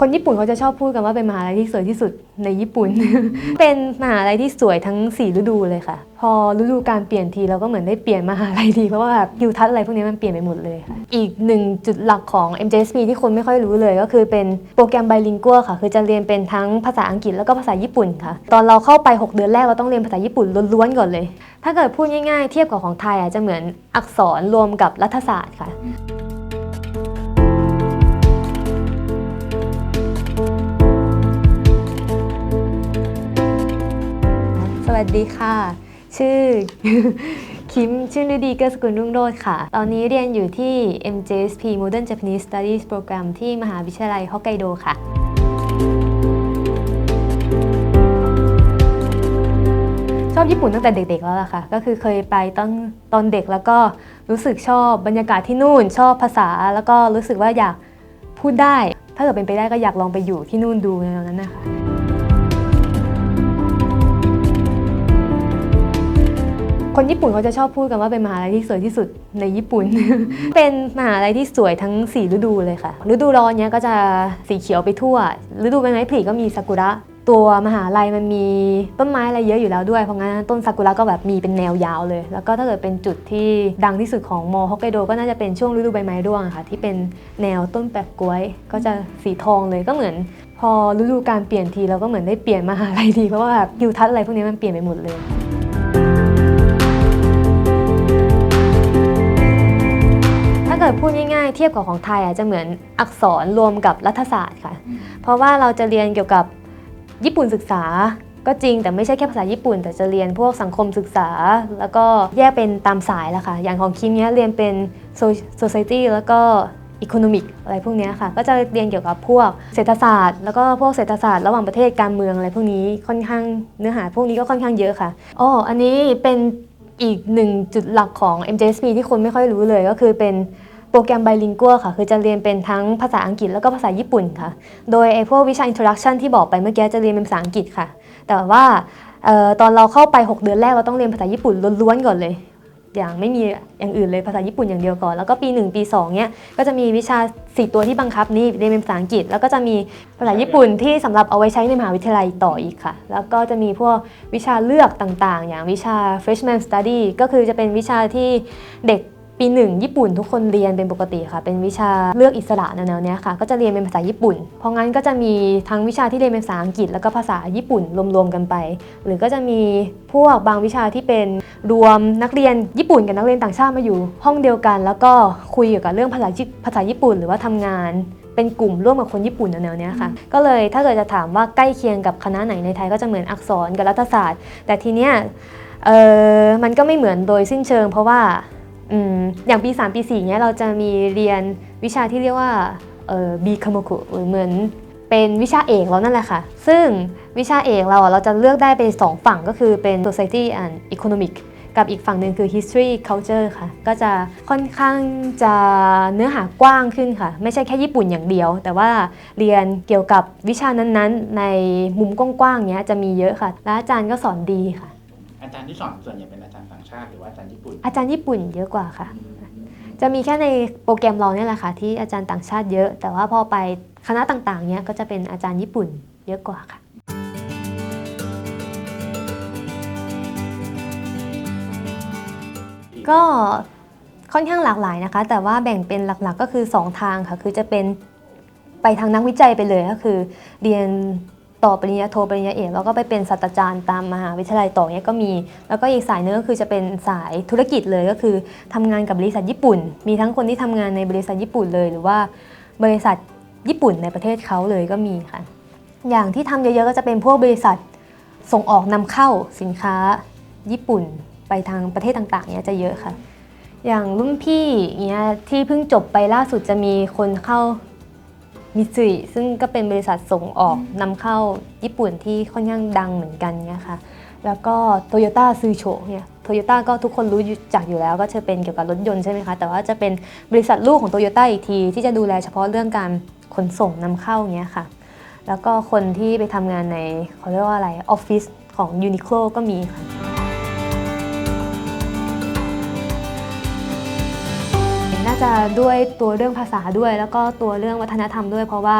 คนญี่ปุ่นเขาจะชอบพูดกันว่าเป็นมหาลัยที่สวยที่สุดในญี่ปุ่น เป็นมหาลัยที่สวยทั้ง 4 ฤดูเลยค่ะ พอฤดูการเปลี่ยนทีเราก็เหมือนได้เปลี่ยนมหาลัยทีเพราะว่าแบบทิวทัศน์อะไรพวกนี้มันเปลี่ยนไปหมดเลยค่ะ อีกหนึ่งจุดหลักของ MJSP ที่คนไม่ค่อยรู้เลย ก็คือเป็นโปรแกรมไบลิงกัวค่ะ คือจะเรียนเป็นทั้งภาษาอังกฤษแล้วก็ภาษาญี่ปุ่นค่ะ ตอนเราเข้าไป 6 เดือนแรกเราต้องเรียนภาษาญี่ปุ่นล้วนๆก่อนเลย ถ้าเกิดพูดง่ายๆ เทียบกับของไทยอาจจะเหมือนอักษรรวมกับรัฐศาสตร์ค่ะ วัสดีค่ะ ชื่อ คิม ชื่อฤดีเกิดสกุลรุ่งโรจน์ค่ะ ตอนนี้เรียนอยู่ที่ MJSP Modern Japanese Studies Program ที่มหาวิทยาลัยฮอกไกโดค่ะ ชอบญี่ปุ่นตั้งแต่เด็กๆแล้วล่ะค่ะ ก็คือเคยไปตอนตอนเด็กแล้วก็รู้สึกชอบบรรยากาศที่นู่น ชอบภาษาแล้วก็รู้สึกว่าอยากพูดได้ ถ้าเกิดเป็นไปได้ก็อยากลองไปอยู่ที่นู่นดูในตอนนั้นนะคะ คนญี่ปุ่นเขาจะชอบพูดกันว่าเป็นมหาลัยที่สวยที่สุดในญี่ปุ่น เป็นมหาลัยที่สวยทั้ง 4 ฤดูเลยค่ะ ฤดูร้อนเนี้ยก็จะสีเขียวไปทั่ว ฤดูใบไม้ผลิก็มีซากุระ ตัวมหาลัยมันมีต้นไม้อะไรเยอะอยู่แล้วด้วย เพราะงั้นต้นซากุระก็แบบมีเป็นแนวยาวเลย แล้วก็ถ้าเกิดเป็นจุดที่ดังที่สุดของมอฮอกไกโดก็น่าจะเป็นช่วงฤดูใบไม้ร่วงค่ะ ที่เป็นแนวต้นแปะกล้วย ก็จะสีทองเลยก็เหมือน พอฤดูการเปลี่ยนทีเราก็เหมือนได้เปลี่ยนมหาลัยทีเพราะว่าแบบทิวทัศน์อะไรพวกนี้มันเปลี่ยนไปหมดเลย พูดง่ายๆ เทียบกับของไทยอาจจะเหมือนอักษรรวมกับรัฐศาสตร์ค่ะ เพราะว่าเราจะเรียนเกี่ยวกับญี่ปุ่นศึกษาก็จริงแต่ไม่ใช่แค่ภาษาญี่ปุ่น แต่จะเรียนพวกสังคมศึกษา แล้วก็แยกเป็นตามสายละค่ะ อย่างของคิมเนี้ยเรียนเป็น So- society แล้วก็ economic อะไรพวกเนี้ยค่ะ ก็จะเรียนเกี่ยวกับพวกเศรษฐศาสตร์ แล้วก็พวกเศรษฐศาสตร์ระหว่างประเทศการเมืองอะไรพวกนี้ค่อนข้างเนื้อหาพวกนี้ก็ค่อนข้างเยอะค่ะอ๋ออันนี้เป็นอีกหนึ่งจุดหลักของ MJSP ที่คนไม่ค่อยรู้เลยก็คือเป็น โปรแกรมไบลิงกัวค่ะ คือจะเรียนเป็นทั้งภาษาอังกฤษแล้วก็ภาษาญี่ปุ่นค่ะ โดยไอ้พวกวิชา introduction ที่บอกไปเมื่อกี้จะเรียนเป็นภาษาอังกฤษค่ะ แต่ว่าเอ่อตอนเราเข้าไป 6 เดือนแรกเราต้องเรียนภาษาญี่ปุ่นล้วนๆก่อนเลย อย่างไม่มีอย่างอื่นเลยภาษาญี่ปุ่นอย่างเดียวก่อน แล้วก็ปี 1 ปี 2เนี้ยก็จะมีวิชา 4 ตัวที่บังคับนี่เรียนเป็นภาษาอังกฤษ แล้วก็จะมีภาษาญี่ปุ่นที่สำหรับเอาไว้ใช้ในมหาวิทยาลัยต่ออีกค่ะ แล้วก็จะมีพวกวิชาเลือกต่างๆ อย่างวิชา freshman study ก็คือจะเป็นวิชาที่เด็ก ปีหนึ่งญี่ปุ่นทุกคนเรียนเป็นปกติค่ะ เป็นวิชาเลือกอิสระแนวๆเนี้ยค่ะ ก็จะเรียนเป็นภาษาญี่ปุ่น เพราะงั้นก็จะมีทั้งวิชาที่เรียนเป็นภาษาอังกฤษ แล้วก็ภาษาญี่ปุ่นรวมๆกันไป หรือก็จะมีพวกบางวิชาที่เป็นรวมนักเรียนญี่ปุ่นกับนักเรียนต่างชาติมาอยู่ ห้องเดียวกัน แล้วก็คุยเกี่ยวกับเรื่องภาษาญี่ภาษาญี่ปุ่น หรือว่าทำงานเป็นกลุ่มร่วมกับคนญี่ปุ่นแนวๆเนี้ยค่ะ ก็เลยถ้าเกิดจะถามว่าใกล้เคียงกับคณะไหนในไทยก็จะเหมือนอักษรกับรัฐศาสตร์ แต่ทีเนี้ยเออมันก็ไม่เหมือนโดยสิ้นเชิง เพราะว่า อย่างปี 3 ปี4เนี้ยเราจะมีเรียนวิชาที่เรียกว่าเออบีคาโมคุหรือเหมือนเป็นวิชาเอกเรานั่นแหละค่ะ ซึ่งวิชาเอกเราอะเราจะเลือกได้เป็นสองฝั่งก็คือเป็น society and economic กับอีกฝั่งหนึ่งคือ history culture ค่ะ ก็จะค่อนข้างจะเนื้อหากว้างขึ้นค่ะ ไม่ใช่แค่ญี่ปุ่นอย่างเดียว แต่ว่าเรียนเกี่ยวกับวิชานั้นๆ ในมุมกว้างๆเนี้ยจะมีเยอะค่ะ และอาจารย์ก็สอนดีค่ะ อาจารย์ที่สอนส่วนใหญ่เป็นอาจารย์ต่ง ชาติหรือว่าอาจารย์ญี่ปุ่น อาจารย์ญี่ปุ่นเยอะกว่าค่ะ จะมีแค่ในโปรแกรมเราเนี่ยแหละค่ะที่อาจารย์ต่างชาติเยอะ แต่ว่าพอไปคณะต่างๆเนี้ยก็จะเป็นอาจารย์ญี่ปุ่นเยอะกว่าค่ะก็ค่อนข้างหลากหลายนะคะ แต่ว่าแบ่งเป็นหลักๆก็คือ 2 ทางค่ะ คือจะเป็นไปทางนักวิจัยไปเลยก็คือ เรียน ต่อปริญญาโทปริญญาเอกแล้วก็ไปเป็นศาสตราจารย์ตามมหาวิทยาลัยต่อเนี้ยก็มี แล้วก็อีกสายนึงก็คือจะเป็นสายธุรกิจเลยก็คือทำงานกับบริษัทญี่ปุ่น มีทั้งคนที่ทำงานในบริษัทญี่ปุ่นเลย หรือว่าบริษัทญี่ปุ่นในประเทศเขาเลยก็มีค่ะ อย่างที่ทำเยอะๆก็จะเป็นพวกบริษัทส่งออกนำเข้าสินค้าญี่ปุ่นไปทางประเทศต่างๆเนี้ยจะเยอะค่ะ อย่างรุ่นพี่เนี้ยที่เพิ่งจบไปล่าสุดจะมีคนเข้า มิตซุยซึ่งก็เป็นบริษัทส่งออกนำเข้าญี่ปุ่นที่ค่อนข้างดังเหมือนกันเนี้ยค่ะแล้วก็โตโยต้าซูโชเนี่ยโตโยต้าก็ทุกคนรู้จักอยู่แล้ว ก็จะเป็นเกี่ยวกับรถยนต์ใช่ไหมคะ แต่ว่าจะเป็นบริษัทลูกของโตโยต้าอีกที ที่จะดูแลเฉพาะเรื่องการขนส่งนำเข้าเนี้ยค่ะ แล้วก็คนที่ไปทำงานในเขาเรียกว่าอะไรออฟฟิศของยูนิโคลก็มีค่ะ น่าจะด้วยตัวเรื่องภาษาด้วย แล้วก็ตัวเรื่องวัฒนธรรมด้วย เพราะว่า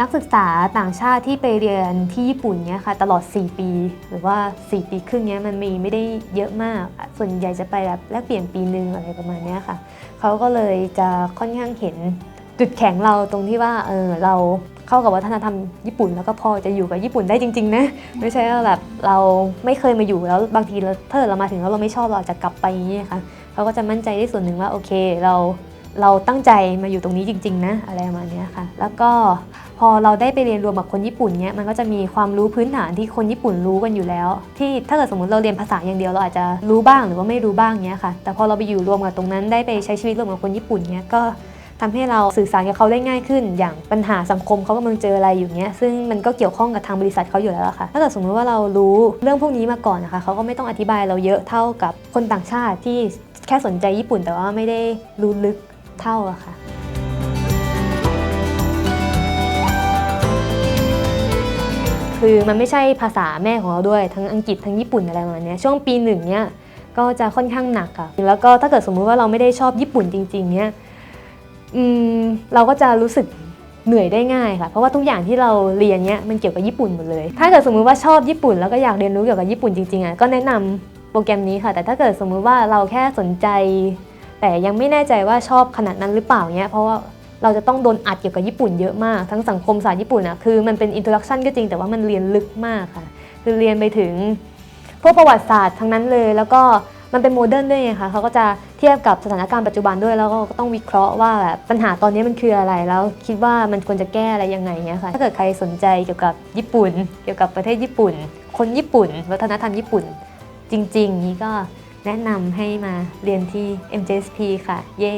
นักศึกษาต่างชาติที่ไปเรียนที่ญี่ปุ่นเนี่ยค่ะตลอด 4 ปี หรือว่า 4 ปีครึ่งเนี้ยมันมีไม่ได้เยอะมาก ส่วนใหญ่จะไปแบบแลกเปลี่ยนปีหนึ่งอะไรประมาณเนี้ยค่ะเขาก็เลยจะค่อนข้างเห็นจุดแข็งเราตรงที่ว่าเออเรา เข้ากับวัฒนธรรมญี่ปุ่นแล้วก็พอจะอยู่กับญี่ปุ่นได้จริง ๆ นะ ไม่ใช่ว่าแบบเราไม่เคยมาอยู่แล้วบางทีเราถ้าเกิดเรามาถึงแล้วเราไม่ชอบเราอาจจะกลับไปอย่างนี้ยค่ะเขาก็จะมั่นใจได้ส่วนหนึ่งว่าโอเคเราเราตั้งใจมาอยู่ตรงนี้จริง ๆ นะอะไรประมาณเนี้ยค่ะ แล้วก็พอเราได้ไปเรียนรวมกับคนญี่ปุ่นเนี้ยมันก็จะมีความรู้พื้นฐานที่คนญี่ปุ่นรู้กันอยู่แล้ว ที่ถ้าเกิดสมมติเราเรียนภาษาอย่างเดียวเราอาจจะรู้บ้างหรือว่าไม่รู้บ้างเนี้ยค่ะ แต่พอเราไปอยู่รวมกับตรงนั้นได้ไปใช้ชีวิตรวมกับคนญี่ปุ่นเนี้ยก็ ทำให้เราสื่อสารกับเขาได้ง่ายขึ้น อย่างปัญหาสังคมเขากำลังเจออะไรอยู่เนี้ยซึ่งมันก็เกี่ยวข้องกับทางบริษัทเขาอยู่แล้วค่ะถ้าเกิดสมมติว่าเรารู้เรื่องพวกนี้มาก่อนนะคะเขาก็ไม่ต้องอธิบายเราเยอะเท่ากับคนต่างชาติที่แค่สนใจญี่ปุ่นแต่ว่าไม่ได้รู้ลึกเท่าอะค่ะคือมันไม่ใช่ภาษาแม่ของเราด้วยทั้งอังกฤษทั้งญี่ปุ่นอะไรประมาณนี้ช่วงปีหนึ่งเนี้ยก็จะค่อนข้างหนักค่ะแล้วก็ถ้าเกิดสมมุติว่าเราไม่ได้ชอบญี่ปุ่นจริงๆเนี้ย เราก็จะรู้สึกเหนื่อยได้ง่ายค่ะ เพราะว่าทุกอย่างที่เราเรียนเนี้ยมันเกี่ยวกับญี่ปุ่นหมดเลย ถ้าเกิดสมมุติว่าชอบญี่ปุ่นแล้วก็อยากเรียนรู้เกี่ยวกับญี่ปุ่นจริงๆอะก็แนะนำโปรแกรมนี้ค่ะ แต่ถ้าเกิดสมมุติว่าเราแค่สนใจ แต่ยังไม่แน่ใจว่าชอบขนาดนั้นหรือเปล่าเนี้ยเพราะว่าเราจะต้องโดนอัดเกี่ยวกับญี่ปุ่นเยอะมาก ทั้งสังคมศาสตร์ญี่ปุ่นอะคือมันเป็นอินโทรดักชันก็จริงแต่ว่ามันเรียนลึกมากค่ะ คือเรียนไปถึงพวกประวัติศาสตร์ทั้งนั้นเลย แล้วก็ มันเป็นโมเดิร์นด้วยไงคะเขาก็จะเทียบกับสถานการณ์ปัจจุบันด้วยแล้วก็ต้องวิเคราะห์ว่าแบบปัญหาตอนนี้มันคืออะไรแล้ว คิดว่ามันควรจะแก้อะไรยังไงเงี้ยค่ะถ้าเกิดใครสนใจเกี่ยวกับญี่ปุ่น เกี่ยวกับประเทศญี่ปุ่น คนญี่ปุ่น วัฒนธรรมญี่ปุ่น จริง ๆ นี้ก็แนะนำให้มาเรียนที่ MJSP ค่ะ เย้